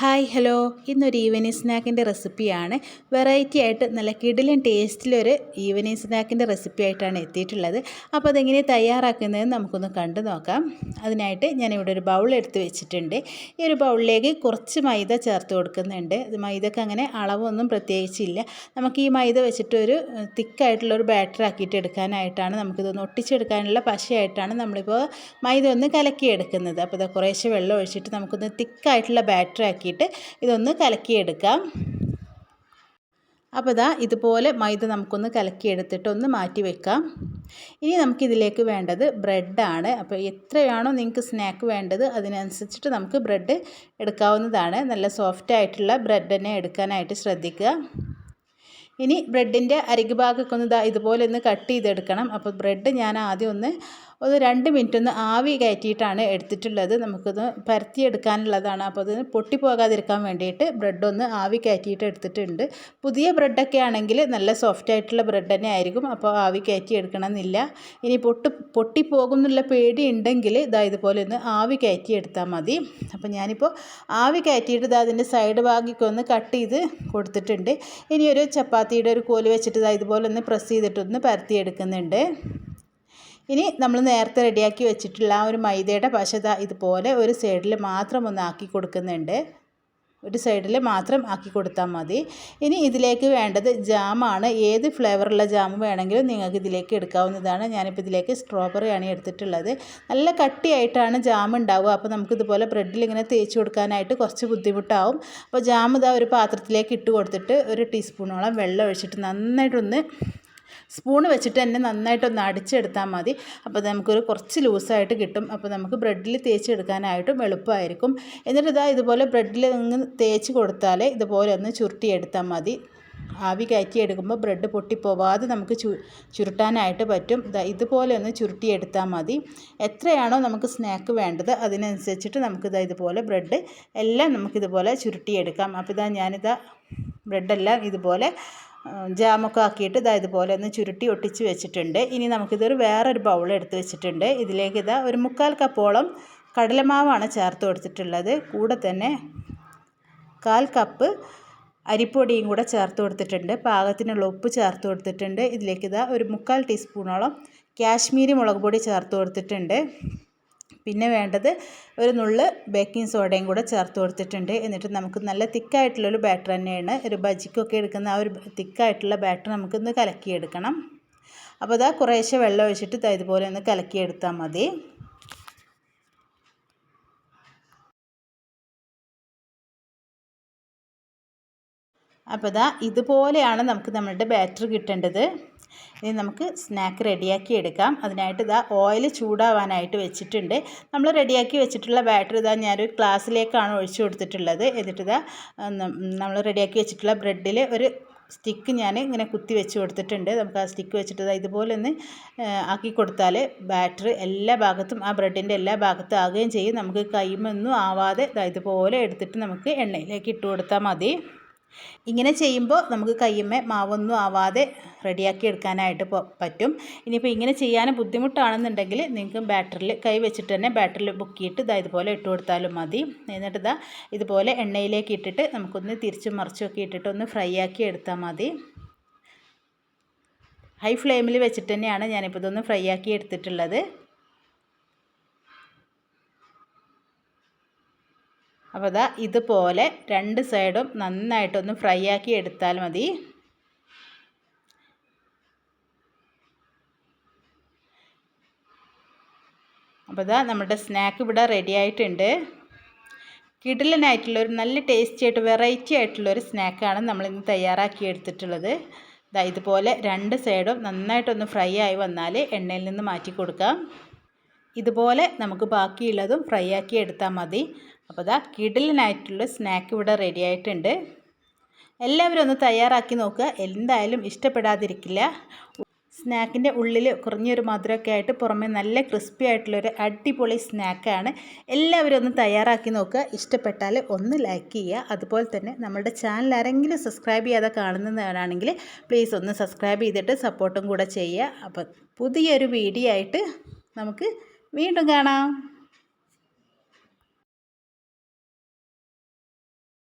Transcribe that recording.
Hi hello. ഇന്നൊരു evening സ്നാക്കിന്റെ റെസിപ്പിയാണ്. വെറൈറ്റി ആയിട്ട് നല്ല കിടിലൻ ടേസ്റ്റിലൊരു ഈവനിങ് സ്നാക്കിന്റെ റെസിപ്പി ആയിട്ടാണ് എത്തിയിട്ടുള്ളത്. അപ്പോൾ അതെങ്ങനെ തയ്യാറാക്കുന്നതെന്ന് നമുക്കൊന്ന് കണ്ടു നോക്കാം. അതിനായിട്ട് ഞാനിവിടെ ഒരു ബൗൾ എടുത്ത് വെച്ചിട്ടുണ്ട്. ഈ ഒരു ബൗളിലേക്ക് കുറച്ച് മൈദ ചേർത്ത് കൊടുക്കുന്നുണ്ട്. ഇത് മൈദക്ക് അങ്ങനെ അളവൊന്നും പ്രത്യേകിച്ചില്ല. നമുക്ക് ഈ മൈദ വെച്ചിട്ട് ഒരു തിക്കായിട്ടുള്ളൊരു ബാറ്റർ ആക്കിയിട്ട് എടുക്കാനായിട്ടാണ് നമുക്കിതൊന്ന് ഒട്ടിച്ചെടുക്കാനുള്ള പശയായിട്ടാണ് നമ്മളിപ്പോൾ മൈദ ഒന്ന് കലക്കിയെടുക്കുന്നത്. അപ്പോൾ ഇത് കുറേശ്ശെ വെള്ളം ഒഴിച്ചിട്ട് നമുക്കൊന്ന് തിക്കായിട്ടുള്ള ബാറ്റർ ആക്കി ആക്കിയിട്ട് ഇതൊന്ന് കലക്കിയെടുക്കാം. അപ്പോൾ ഇതാ ഇതുപോലെ മൈദ നമുക്കൊന്ന് കലക്കിയെടുത്തിട്ട് ഒന്ന് മാറ്റി വെക്കാം. ഇനി നമുക്കിതിലേക്ക് വേണ്ടത് ബ്രെഡാണ് അപ്പോൾ എത്രയാണോ നിങ്ങൾക്ക് സ്നാക്ക് വേണ്ടത് അതിനനുസരിച്ചിട്ട് നമുക്ക് ബ്രെഡ് എടുക്കാവുന്നതാണ്. നല്ല സോഫ്റ്റ് ആയിട്ടുള്ള ബ്രെഡ് തന്നെ എടുക്കാനായിട്ട് ശ്രദ്ധിക്കുക. ഇനി ബ്രെഡിന്റെ അരികു ഭാഗമൊക്കെ ഒന്ന് ഇതുപോലെ ഒന്ന് കട്ട് ചെയ്തെടുക്കണം. അപ്പോൾ ബ്രെഡ് ഞാൻ ആദ്യം ഒന്ന് ഒന്ന് രണ്ട് മിനിറ്റ് ഒന്ന് ആവി കയറ്റിയിട്ടാണ് എടുത്തിട്ടുള്ളത്. നമുക്കൊന്ന് പരത്തിയെടുക്കാനുള്ളതാണ്. അപ്പോൾ അത് പൊട്ടിപ്പോകാതിരിക്കാൻ വേണ്ടിയിട്ട് ബ്രെഡ് ഒന്ന് ആവി കയറ്റിയിട്ട് എടുത്തിട്ടുണ്ട്. പുതിയ ബ്രെഡൊക്കെ ആണെങ്കിൽ നല്ല സോഫ്റ്റ് ആയിട്ടുള്ള ബ്രെഡ് തന്നെ ആയിരിക്കും. അപ്പോൾ ആവി കയറ്റി എടുക്കണമെന്നില്ല. ഇനി പൊട്ടി പൊട്ടിപ്പോകും എന്നുള്ള പേടി ഉണ്ടെങ്കിൽ ഇതാ ഇതുപോലെ ഒന്ന് ആവി കയറ്റി എടുത്താൽ മതി. അപ്പോൾ ഞാനിപ്പോൾ ആവി കയറ്റിയിട്ട് ഇതാ അതിന്റെ സൈഡ് ഭാഗിക്കൊന്ന് കട്ട് ചെയ്ത് കൊടുത്തിട്ടുണ്ട്. ഇനി ഒരു ചപ്പാത്തിയുടെ ഒരു കോൽ വെച്ചിട്ട് ഇതാ ഇതുപോലെ ഒന്ന് പ്രസ് ചെയ്തിട്ടൊന്ന് പരത്തിയെടുക്കുന്നുണ്ട് ഇനി നമ്മൾ നേരത്തെ റെഡിയാക്കി വെച്ചിട്ടുള്ള ആ ഒരു മൈദയുടെ പശത ഇതുപോലെ ഒരു സൈഡിൽ മാത്രം ഒന്ന് ആക്കി കൊടുക്കുന്നുണ്ട്. ഒരു സൈഡിൽ മാത്രം ആക്കി കൊടുത്താൽ മതി. ഇനി ഇതിലേക്ക് വേണ്ടത് ജാമാണ്. ഏത് ഫ്ലേവറുള്ള ജാം വേണമെങ്കിലും നിങ്ങൾക്ക് ഇതിലേക്ക് എടുക്കാവുന്നതാണ്. ഞാനിപ്പോൾ ഇതിലേക്ക് സ്ട്രോബെറിയാണ് എടുത്തിട്ടുള്ളത്. നല്ല കട്ടിയായിട്ടാണ് ജാം ഉണ്ടാവുക. അപ്പോൾ നമുക്കിതുപോലെ ബ്രെഡിൽ ഇങ്ങനെ തേച്ച് കൊടുക്കാനായിട്ട് കുറച്ച് ബുദ്ധിമുട്ടാവും. അപ്പോൾ ജാം ഇതാ ഒരു പാത്രത്തിലേക്ക് ഇട്ട് കൊടുത്തിട്ട് ഒരു ടീസ്പൂണോളം വെള്ളം ഒഴിച്ചിട്ട് നന്നായിട്ടൊന്ന് സ്പൂൺ വെച്ചിട്ട് തന്നെ നന്നായിട്ടൊന്ന് അടിച്ചെടുത്താൽ മതി. അപ്പോൾ നമുക്കൊരു കുറച്ച് ലൂസായിട്ട് കിട്ടും. അപ്പോൾ നമുക്ക് ബ്രെഡിൽ തേച്ചെടുക്കാനായിട്ടും എളുപ്പമായിരിക്കും. എന്നിട്ട് ഇതാ ഇതുപോലെ ബ്രെഡിൽ ഇങ്ങ് തേച്ച് കൊടുത്താൽ ഇതുപോലെ ഒന്ന് ചുരുട്ടിയെടുത്താൽ മതി. ആവി കയറ്റി എടുക്കുമ്പോൾ ബ്രെഡ് പൊട്ടിപ്പോവാതെ നമുക്ക് ചു ചുരുട്ടാനായിട്ട് പറ്റും. ഇതുപോലെ ഒന്ന് ചുരുട്ടിയെടുത്താൽ മതി. എത്രയാണോ നമുക്ക് സ്നാക്ക് വേണ്ടത് അതിനനുസരിച്ചിട്ട് നമുക്കിതാ ഇതുപോലെ ബ്രെഡ് എല്ലാം നമുക്കിതുപോലെ ചുരുട്ടിയെടുക്കാം. അപ്പോൾ ഇതാ ഞാനിതാ ബ്രെഡെല്ലാം ഇതുപോലെ ജാമൊക്കെ ആക്കിയിട്ട് ഇതാ ഇതുപോലെ ഒന്ന് ചുരുട്ടി ഒട്ടിച്ച് വെച്ചിട്ടുണ്ട്. ഇനി നമുക്കിതൊരു വേറൊരു ബൗൾ എടുത്ത് വെച്ചിട്ടുണ്ട്. ഇതിലേക്ക് ഇതാ ഒരു മുക്കാൽ കപ്പോളം കടലമാവാണ് ചേർത്ത് കൊടുത്തിട്ടുള്ളത്. കൂടെ തന്നെ കാൽ കപ്പ് അരിപ്പൊടിയും കൂടെ ചേർത്ത് കൊടുത്തിട്ടുണ്ട്. പാകത്തിനുള്ള ഉപ്പ് ചേർത്ത് കൊടുത്തിട്ടുണ്ട്. ഇതിലേക്ക് ഇതാ ഒരു മുക്കാൽ ടീസ്പൂണോളം കാശ്മീരി മുളക് പൊടി ചേർത്ത് കൊടുത്തിട്ടുണ്ട്. പിന്നെ വേണ്ടത് ഒരു നുള്ള് ബേക്കിംഗ് സോഡയും കൂടെ ചേർത്ത് കൊടുത്തിട്ടുണ്ട്. എന്നിട്ട് നമുക്ക് നല്ല തിക്കായിട്ടുള്ളൊരു ബാറ്റർ തന്നെയാണ്. ഒരു ബജിക്കൊക്കെ എടുക്കുന്ന ആ ഒരു തിക്കായിട്ടുള്ള ബാറ്റർ നമുക്കൊന്ന് കലക്കിയെടുക്കണം. അപ്പോൾ അതാ കുറേശ്ശെ വെള്ളം ഒഴിച്ചിട്ട് ഇതുപോലെ ഒന്ന് കലക്കിയെടുത്താൽ മതി. അപ്പോൾ ഇതാ ഇതുപോലെയാണ് നമുക്ക് നമ്മളുടെ ബാറ്റർ കിട്ടേണ്ടത്. ഇനി നമുക്ക് സ്നാക്ക് റെഡിയാക്കി എടുക്കാം. അതിനായിട്ട് ഇതാ ഓയിൽ ചൂടാവാനായിട്ട് വെച്ചിട്ടുണ്ട്. നമ്മൾ റെഡിയാക്കി വെച്ചിട്ടുള്ള ബാറ്റർ ഇതാ ഞാനൊരു ഗ്ലാസ്സിലേക്കാണ് ഒഴിച്ചു കൊടുത്തിട്ടുള്ളത്. എന്നിട്ട് ഇതാ നമ്മൾ റെഡിയാക്കി വെച്ചിട്ടുള്ള ബ്രെഡിൽ ഒരു സ്റ്റിക്ക് ഞാൻ ഇങ്ങനെ കുത്തി വെച്ച് കൊടുത്തിട്ടുണ്ട്. നമുക്ക് ആ സ്റ്റിക്ക് വെച്ചിട്ട് ഇതുപോലെ ഒന്ന് ആക്കി കൊടുത്താൽ ബാറ്റർ എല്ലാ ഭാഗത്തും ആ ബ്രെഡിന്റെ എല്ലാ ഭാഗത്തും ആകുകയും ചെയ്യും. നമുക്ക് കൈമൊന്നും ആവാതെ ഇതുപോലെ എടുത്തിട്ട് നമുക്ക് എണ്ണയിലേക്ക് ഇട്ട് കൊടുത്താൽ മതി. ഇങ്ങനെ ചെയ്യുമ്പോൾ നമുക്ക് കയ്യുമ്മേ മാവൊന്നും ആവാതെ റെഡിയാക്കി എടുക്കാനായിട്ട് പറ്റും. ഇനിയിപ്പോൾ ഇങ്ങനെ ചെയ്യാൻ ബുദ്ധിമുട്ടാണെന്നുണ്ടെങ്കിൽ നിങ്ങൾക്ക് ബാറ്ററിൽ കൈ വെച്ചിട്ട് തന്നെ ബാറ്ററിൽ ബുക്കിയിട്ട് ഇതാ ഇതുപോലെ ഇട്ട് കൊടുത്താലും മതി. എന്നിട്ട് ഇതാ ഇതുപോലെ എണ്ണയിലേക്ക് ഇട്ടിട്ട് നമുക്കൊന്ന് തിരിച്ചും മറിച്ചുമൊക്കെ ഇട്ടിട്ട് ഒന്ന് ഫ്രൈ ആക്കി എടുത്താൽ മതി. ഹൈ ഫ്ലെയിമിൽ വെച്ചിട്ട് തന്നെയാണ് ഞാനിപ്പോൾ ഇതൊന്ന് ഫ്രൈ ആക്കി എടുത്തിട്ടുള്ളത്. അപ്പോൾ ഇതാ ഇതുപോലെ രണ്ട് സൈഡും നന്നായിട്ടൊന്ന് ഫ്രൈ ആക്കി എടുത്താൽ മതി. അപ്പോൾ ഇതാ നമ്മുടെ സ്നാക്ക് ഇവിടെ റെഡി ആയിട്ടുണ്ട്. കിടിലനായിട്ടുള്ള ഒരു നല്ല ടേസ്റ്റി ആയിട്ട് വെറൈറ്റി ആയിട്ടുള്ള ഒരു സ്നാക്കാണ് നമ്മളിന്ന് തയ്യാറാക്കി എടുത്തിട്ടുള്ളത്. ഇതാ ഇതുപോലെ രണ്ട് സൈഡും നന്നായിട്ടൊന്ന് ഫ്രൈ ആയി വന്നാൽ എണ്ണയിൽ നിന്ന് മാറ്റി കൊടുക്കാം. ഇതുപോലെ നമുക്ക് ബാക്കിയുള്ളതും ഫ്രൈ ആക്കി എടുത്താൽ മതി. അപ്പോൾ ഇതാ കിടിലിനായിട്ടുള്ള സ്നാക്ക് ഇവിടെ റെഡി ആയിട്ടുണ്ട്. എല്ലാവരും ഒന്ന് തയ്യാറാക്കി നോക്കുക എന്തായാലും ഇഷ്ടപ്പെടാതിരിക്കില്ല. സ്നാക്കിന്റെ ഉള്ളിൽ കുറഞ്ഞൊരു മധുരമൊക്കെ ആയിട്ട് പുറമെ നല്ല ക്രിസ്പി ആയിട്ടുള്ളൊരു അടിപൊളി സ്നാക്കാണ് എല്ലാവരും ഒന്ന് തയ്യാറാക്കി നോക്കുക ഇഷ്ടപ്പെട്ടാൽ ഒന്ന് ലൈക്ക് ചെയ്യുക. അതുപോലെ തന്നെ നമ്മുടെ ചാനൽ ആരെങ്കിലും സബ്സ്ക്രൈബ് ചെയ്യാതെ കാണുന്നവരാണെങ്കിൽ പ്ലീസ് ഒന്ന് സബ്സ്ക്രൈബ് ചെയ്തിട്ട് സപ്പോർട്ടും കൂടെ ചെയ്യുക. അപ്പം പുതിയൊരു വീഡിയോ ആയിട്ട് നമുക്ക് വീണ്ടും കാണാം.